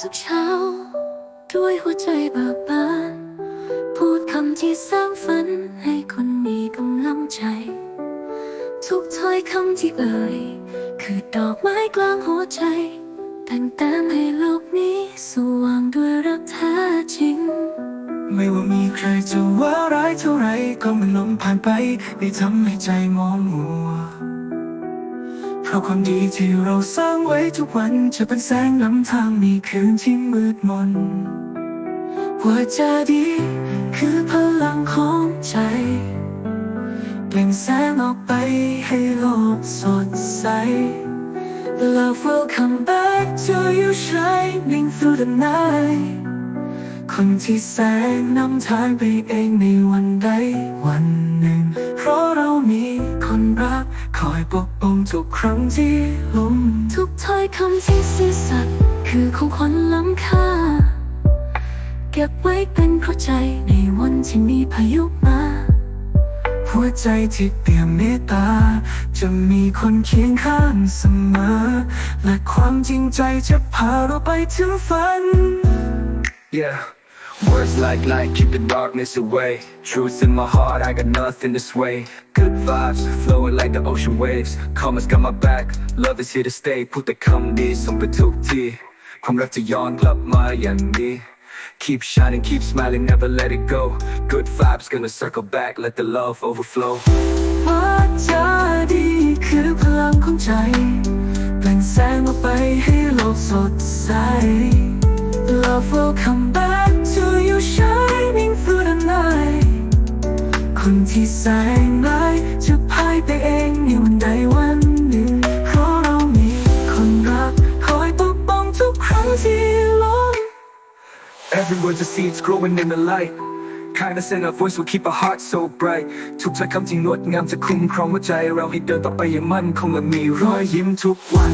ทุกเช้า ด้วยหัวใจเบิกบาน พูดคำที่สร้างฝันให้คนมีกำลังใจ ทุกถ้อยคำที่เอ่ย คือดอกไม้กลางหัวใจ แต่งเต็มให้โลกนี้สว่างด้วยรักแท้จริง ไม่ว่ามีใครจะว่าร้ายเท่าไรก็มันลมผ่านไป ได้ทำให้ใจมองมัว เพราะความดีที่เราสร้างไว้ทุกวันจะเป็นแสงนำทางในคืนที่มืดมนหัว่าจดี คือพลังของใจเปล่งแสงออกไปให้โลกสดใส Love will come back to you shining through the night คนที่แสงนำทางไปเองในวันใดวันหนึ่ง เพราะเรามี อยปกป้องทุกครั้งที่ล้มทุกถ้อยคำที่ซื่อสัตย์คือของขวัญล้ำค่า เก็บไว้เป็นข้าใจในวันที่มีพายุมา หัวใจที่เปี่ยมเมตตา จะมีคนเคียงข้างเสมอ และความจริงใจจะพาเราไปถึงฝัน Yeah. Words like light, keep the darkness away. Truth in my heart, I got nothing to sway. Good vibes, flowing like the ocean waves. Karma's got my back, love is here to stay. พูดแต่คำดีส่งไปทุกที่ความรักจะย้อนกลับมาอย่างนี้ Keep shining, keep smiling, never let it go. Good vibes gonna circle back, let the love overflow. ว่าจะดีคือพลังของใจเปล่งแสงออกไปให้โลกสดใส Love will come คนที่แสงร้ายจะพ่ายไปเองในวันใดวันหนึ่งเพราะเรามีคนรักคอยปกป้องทุกครั้งที่ล้ม Every word's a seed growing in the light. Kindness in our voice will keep our hearts so bright ทุกถ้อยคำที่งดงามจะคุ้มครองหัวใจ เราให้เดินต่อไปอย่างมั่นคงและมีรอยยิ้มทุกวัน